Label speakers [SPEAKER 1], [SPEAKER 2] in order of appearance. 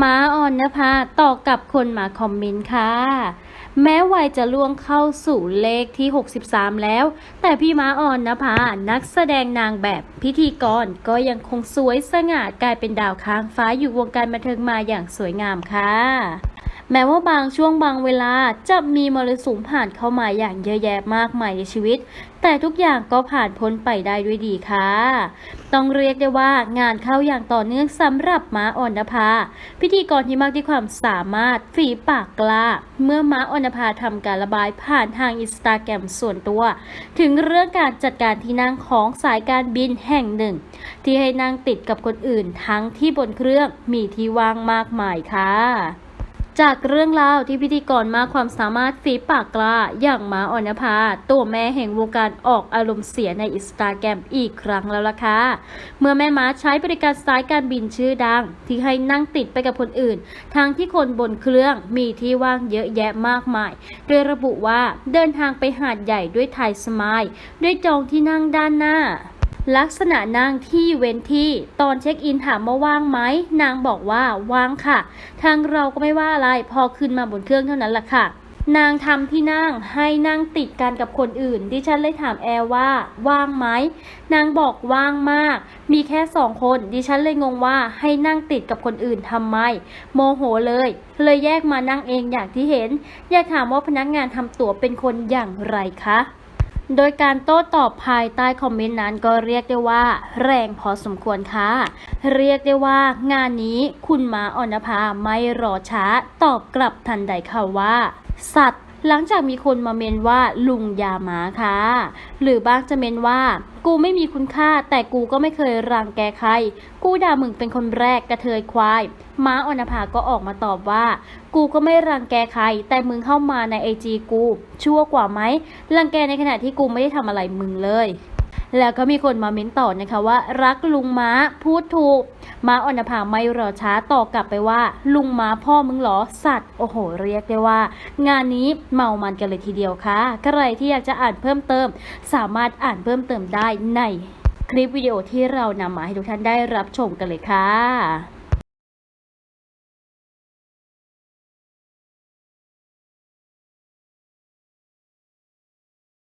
[SPEAKER 1] ม้าอ่อนนภาต่อกับคนมาคอมเมนต์ค่ะ แม้วัยจะล่วงเข้าสู่เลขที่ 63 แล้ว แต่พี่ม้าอ่อนนภานักแสดงนางแบบพิธีกรก็ยังคงสวยสง่ากลายเป็นดาวค้างฟ้าอยู่วงการบันเทิงมาอย่างสวยงามค่ะ แม้ว่าบางช่วงบางเวลาจะมีมรสุมผ่านเข้ามาอย่างเยอะแยะมากมายในชีวิต แต่ทุกอย่างก็ผ่านพ้นไปได้ด้วยดีค่ะ ต้องเรียกได้ว่างานเข้าอย่างต่อเนื่องสำหรับม้าอ่อนนภา พิธีกรที่มากด้วยความสามารถฝีปากกล้า เมื่อม้าอ่อนนภาทำการระบายผ่านทางอินสตาแกรมส่วนตัว ถึงเรื่องการจัดการที่นั่งของสายการบินแห่งหนึ่ง ที่ให้นั่งติดกับคนอื่นทั้งที่บนเครื่องมีที่ว่างมากมายค่ะ จากเรื่องราวที่พิธีกรมากความสามารถฝีปากกล้าอย่างม้าอ่อนภาตัวแม่แห่งวงการออกอารมณ์เสียในอินสตาแกรมอีกครั้งแล้วล่ะค่ะ เมื่อแม่ม้าใช้บริการสายการบินชื่อดัง ที่ให้นั่งติดไปกับคนอื่น ทั้งที่คนบนเครื่องมีที่ว่างเยอะแยะมากมาย โดยระบุว่าเดินทางไปหาดใหญ่ด้วยไทยสมายด้วยจองที่นั่งด้านหน้า ลักษณะนั่งที่เว้นที่ตอนเช็คอินถามว่าว่างไหมนางบอกว่าว่างค่ะ ทางเราก็ไม่ว่าอะไรพอขึ้นมาบนเครื่องเท่านั้นแหละค่ะนางทำที่นั่งให้นั่งติดกันกับคนอื่น ดิฉันเลยถามแอร์ว่า ว่างไหม นางบอกว่างมาก มีแค่สองคน ดิฉันเลยงงว่าให้นั่งติดกับคนอื่นทำไม โมโหเลย เลยแยกมานั่งเองอย่างที่เห็น อยากถามว่าพนักงานทำตั๋วเป็นคนอย่างไรคะ โดยการโต้ตอบภายใต้คอมเมนต์นั้นก็เรียกได้ว่า แรงพอสมควรค่ะ เรียกได้ว่างานนี้คุณมาอ่อนภาไม่รอช้า ตอบกลับทันใดค่ะว่า สัตว์ หลังจากมีคนมาเมนว่าลุงยาหมาค่ะ หรือบางจะเมนว่า กูไม่มีคุณค่า แต่กูก็ไม่เคยรังแกใคร กูด่ามึงเป็นคนแรกกระเทยควาย ม้าออนภาก็ออกมาตอบว่า กูก็ไม่รังแกใคร แต่มึงเข้ามาในไอจีกู ชั่วกว่าไหมรังแกในขณะที่กูไม่ได้ทำอะไรมึงเลย แล้วก็มีคนมาเม้นต่อนะคะว่า รักลุงม้าพูดถูก ม้าออนภาไม่รอช้าตอกลับไปว่า ลุงม้าพ่อมึงเหรอสัตว์โอ้โห เรียกได้ว่า งานนี้เมามันกันเลยทีเดียวค่ะใครที่อยากจะอ่านเพิ่มเติม สามารถอ่านเพิ่มเติมได้ในคลิปวิดีโอที่เรานำมาให้ทุกท่านได้รับชมกันเลยค่ะ